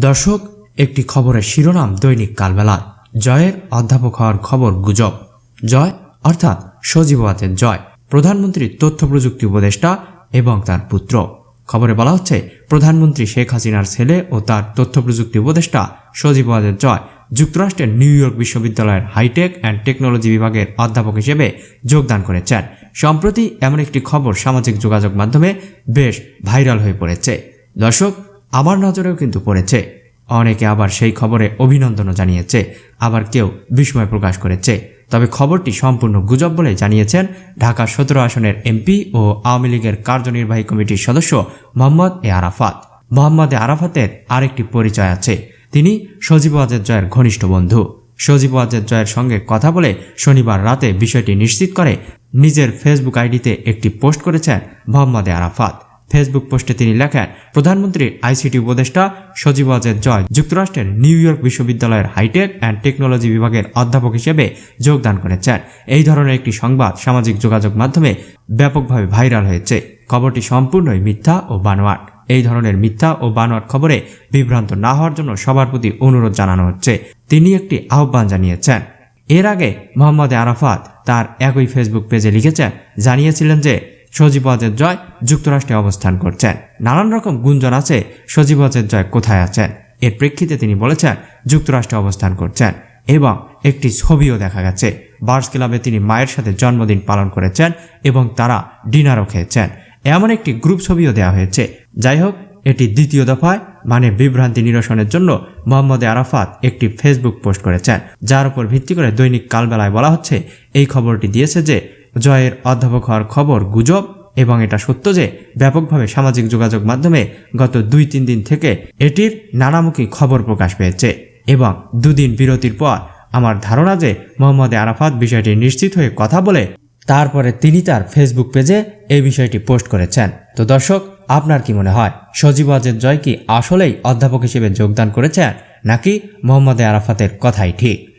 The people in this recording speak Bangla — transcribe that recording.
দর্শক, একটি খবরের শিরোনাম দৈনিক কালবেলা। জয়ের অধ্যাপক হওয়ার খবর গুজব। জয় অর্থাৎ সজীবাতের জয়। প্রধানমন্ত্রীর তথ্য প্রযুক্তি উপদেষ্টা এবং তার পুত্র। খবরে বলা হচ্ছে, প্রধানমন্ত্রী শেখ হাসিনার ছেলে ও তার তথ্য প্রযুক্তি উপদেষ্টা সজীব সজীবাদের জয় যুক্তরাষ্ট্রের নিউ ইয়র্ক বিশ্ববিদ্যালয়ের হাইটেক অ্যান্ড টেকনোলজি বিভাগের অধ্যাপক হিসেবে যোগদান করেছেন। সম্প্রতি এমন একটি খবর সামাজিক যোগাযোগ মাধ্যমে বেশ ভাইরাল হয়ে পড়েছে। দর্শক আমার নজরেও কিন্তু পড়েছে। অনেকে আবার সেই খবরে অভিনন্দনও জানিয়েছে। আবার কেউ বিস্ময় প্রকাশ করেছে। তবে খবরটি সম্পূর্ণ গুজব বলে জানিয়েছেন ঢাকা সতেরো আসনের এমপি ও আওয়ামী লীগের কার্যনির্বাহী কমিটির সদস্য মোহাম্মদ এ আরাফাত। মোহাম্মদ এ আরাফাতের আরেকটি পরিচয় আছে। তিনি সজীব ওয়াজেদ জয়ের ঘনিষ্ঠ বন্ধু। সজীব ওয়াজেদ জয়ের সঙ্গে কথা বলে শনিবার রাতে বিষয়টি নিশ্চিত করে নিজের ফেসবুক আইডিতে একটি পোস্ট করেছেন মোহাম্মদ এ আরাফাত। ফেসবুক পোস্টে তিনি লেখেন, প্রধানমন্ত্রীর আইসিটি উপদেষ্টা সজীব ওয়াজেদ জয় যুক্তরাষ্ট্রের নিউ ইয়র্ক বিশ্ববিদ্যালয়ের হাইটেক অ্যান্ড টেকনোলজি বিভাগের অধ্যাপক হিসেবে যোগদান করেছেন। এই ধরনের একটি সংবাদ সামাজিক যোগাযোগ মাধ্যমে ব্যাপকভাবে ভাইরাল হয়েছে। খবরটি সম্পূর্ণই মিথ্যা ও বানোয়াট। এই ধরনের মিথ্যা ও বানোয়াট খবরে বিভ্রান্ত না হওয়ার জন্য সবার প্রতি অনুরোধ জানানো হচ্ছে। তিনি একটি আহ্বান জানিয়েছেন। এর আগে মোহাম্মদ আরাফাত তার একই ফেসবুক পেজে লিখেছেন, জানিয়েছিলেন যে সজীব ওয়াজেদ জয় যুক্তরাষ্ট্রে অবস্থান করছেন। নানান রকম গুঞ্জন আছে সজীব ওয়াজেদ জয় কোথায় আছেন এর প্রেক্ষিতে তিনি বলেছেন, যুক্তরাষ্ট্রে অবস্থান করছেন এবং একটি ছবিও দেখা গেছে। বার্স ক্লাবে তিনি মায়ের সাথে জন্মদিন পালন করেছেন এবং তারা ডিনারও খেয়েছেন। এমন একটি গ্রুপ ছবিও দেওয়া হয়েছে। যাই হোক, এটি দ্বিতীয় দফায় মানে বিভ্রান্তি নিরসনের জন্য মোহাম্মদ আরাফাত একটি ফেসবুক পোস্ট করেছেন। যার উপর ভিত্তি করে দৈনিক কালবেলায় বলা হচ্ছে, এই খবরটি দিয়েছে যে জয়ের অধ্যাপক হওয়ার খবর, গুজব এবং এটা সত্য যে ব্যাপকভাবে সামাজিক যোগাযোগ মাধ্যমে গত দুই তিন দিন থেকে এটির নানামুখী খবর প্রকাশ পেয়েছে এবং দুদিন বিরতির পর আমার ধারণা যে মোহাম্মদ আরাফাত বিষয়টি নিশ্চিত হয়ে কথা বলে তারপরে তিনি তার ফেসবুক পেজে এই বিষয়টি পোস্ট করেছেন। তো দর্শক, আপনার কি মনে হয়, সজীব ওয়াজেদ জয় কি আসলেই অধ্যাপক হিসেবে যোগদান করেছেন নাকি মোহাম্মদ আরাফাতের কথাই ঠিক?